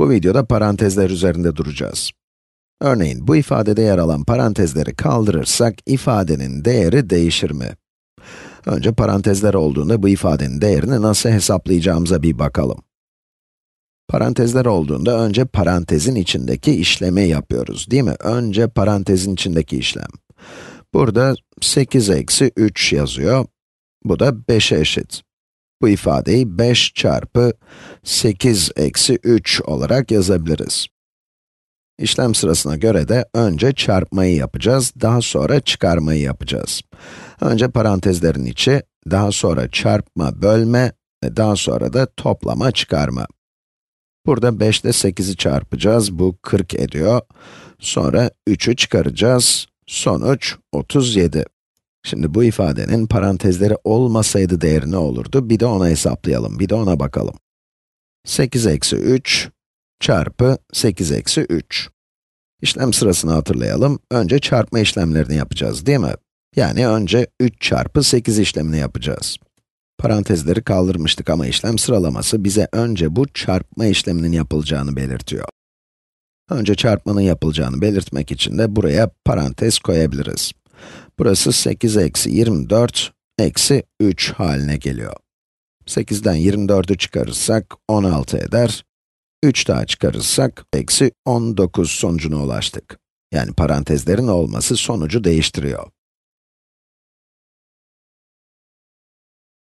Bu videoda parantezler üzerinde duracağız. Örneğin, bu ifadede yer alan parantezleri kaldırırsak, ifadenin değeri değişir mi? Önce parantezler olduğunda bu ifadenin değerini nasıl hesaplayacağımıza bir bakalım. Parantezler olduğunda önce parantezin içindeki işlemi yapıyoruz, değil mi? Önce parantezin içindeki işlem. Burada 8 eksi 3 yazıyor. Bu da 5'e eşit. Bu ifadeyi 5 çarpı 8 eksi 3 olarak yazabiliriz. İşlem sırasına göre de önce çarpmayı yapacağız, daha sonra çıkarmayı yapacağız. Önce parantezlerin içi, daha sonra çarpma, bölme ve daha sonra da toplama, çıkarma. Burada 5 ile 8'i çarpacağız, bu 40 ediyor. Sonra 3'ü çıkaracağız, sonuç 37. Şimdi bu ifadenin parantezleri olmasaydı değeri ne olurdu? Bir de ona hesaplayalım, bir de ona bakalım. 8 eksi 3 çarpı 8 eksi 3. İşlem sırasını hatırlayalım. Önce çarpma işlemlerini yapacağız, değil mi? Yani önce 3 çarpı 8 işlemini yapacağız. Parantezleri kaldırmıştık ama işlem sıralaması bize önce bu çarpma işleminin yapılacağını belirtiyor. Önce çarpmanın yapılacağını belirtmek için de buraya parantez koyabiliriz. Burası 8 eksi 24 eksi 3 haline geliyor. 8'den 24'ü çıkarırsak 16 eder. 3 daha çıkarırsak eksi 19 sonucuna ulaştık. Yani parantezlerin olması sonucu değiştiriyor.